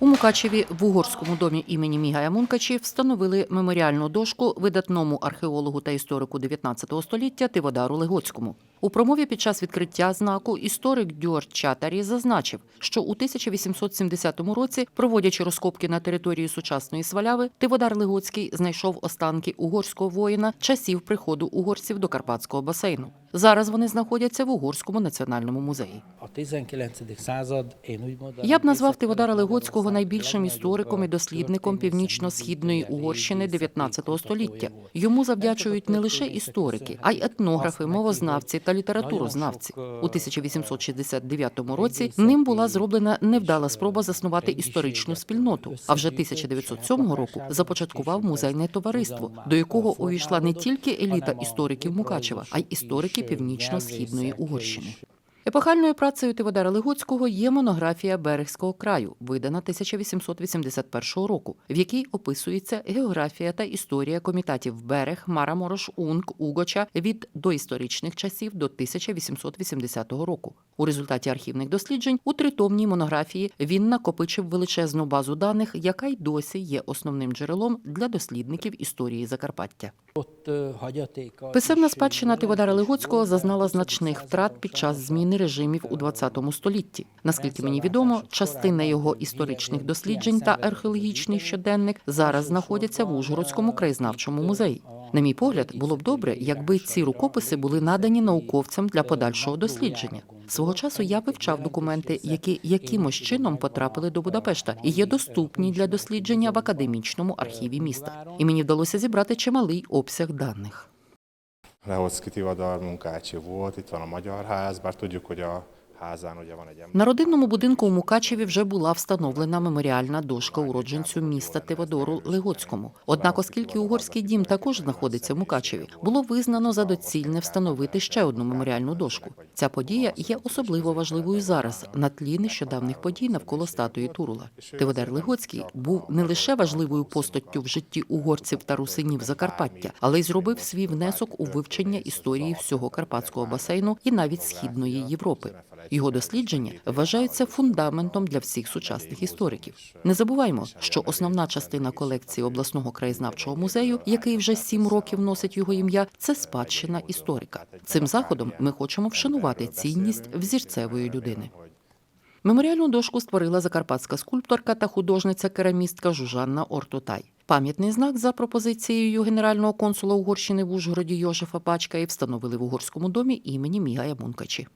У Мукачеві в угорському домі імені Мігая Мункачі встановили меморіальну дошку видатному археологу та історику 19 століття Тиводару Легоцькому. У промові під час відкриття знаку історик Дюар Чатарі зазначив, що у 1870 році, проводячи розкопки на території сучасної Сваляви, Тиводар Легоцький знайшов останки угорського воїна часів приходу угорців до Карпатського басейну. Зараз вони знаходяться в Угорському національному музеї. A 19. század, én úgy mondanám, Я б назвав Тиводара Легоцького найбільшим істориком і дослідником північно-східної Угорщини 19 століття. Йому завдячують не лише історики, а й етнографи, мовознавці та літературознавці. У 1869 році ним була зроблена невдала спроба заснувати історичну спільноту. А вже 1907 року започаткував музейне товариство, до якого увійшла не тільки еліта істориків Мукачева, а й історики північно-східної Угорщини. Епохальною працею Тиводара Легоцького є монографія Берегського краю, видана 1881 року, в якій описується географія та історія комітатів Берег, Мараморош, Унг, Угоча від доісторичних часів до 1880 року. У результаті архівних досліджень у тритомній монографії він накопичив величезну базу даних, яка й досі є основним джерелом для дослідників історії Закарпаття. Hagyatéka Писемна спадщина Тиводара Легоцького зазнала значних втрат під час зміни режимів у 20 столітті. Наскільки мені відомо, частина його історичних досліджень та археологічний щоденник зараз знаходяться в Ужгородському краєзнавчому музеї. На мій погляд, було б добре, якби ці рукописи були надані науковцям для подальшого дослідження. Свого часу я вивчав документи, які якимось чином потрапили до Будапешта і є доступні для дослідження в академічному архіві міста. І мені вдалося зібрати чималий обсяг даних. Lehoczki Tivadar munkácsi volt, itt van a Magyar Ház, bár tudjuk, hogy a На родинному будинку у Мукачеві вже була встановлена меморіальна дошка уродженцю міста Теводору Легоцькому. Однак, оскільки угорський дім також знаходиться в Мукачеві, було визнано за доцільне встановити ще одну меморіальну дошку. Ця подія є особливо важливою зараз на тлі нещодавних подій навколо статуї Турула. Теводар Легоцький був не лише важливою постаттю в житті угорців та русинів Закарпаття, але й зробив свій внесок у вивчення історії всього карпатського басейну і навіть східної Європи. Його дослідження вважаються фундаментом для всіх сучасних істориків. Не забуваймо, що основна частина колекції обласного краєзнавчого музею, який вже сім років носить його ім'я, це спадщина історика. Цим заходом ми хочемо вшанувати цінність взірцевої людини. Меморіальну дошку створила закарпатська скульпторка та художниця керамістка Жужанна Ортотай. Пам'ятний знак за пропозицією генерального консула Угорщини в Ужгороді Йожефа Пачка і встановили в угорському домі імені Мігая Мункачі.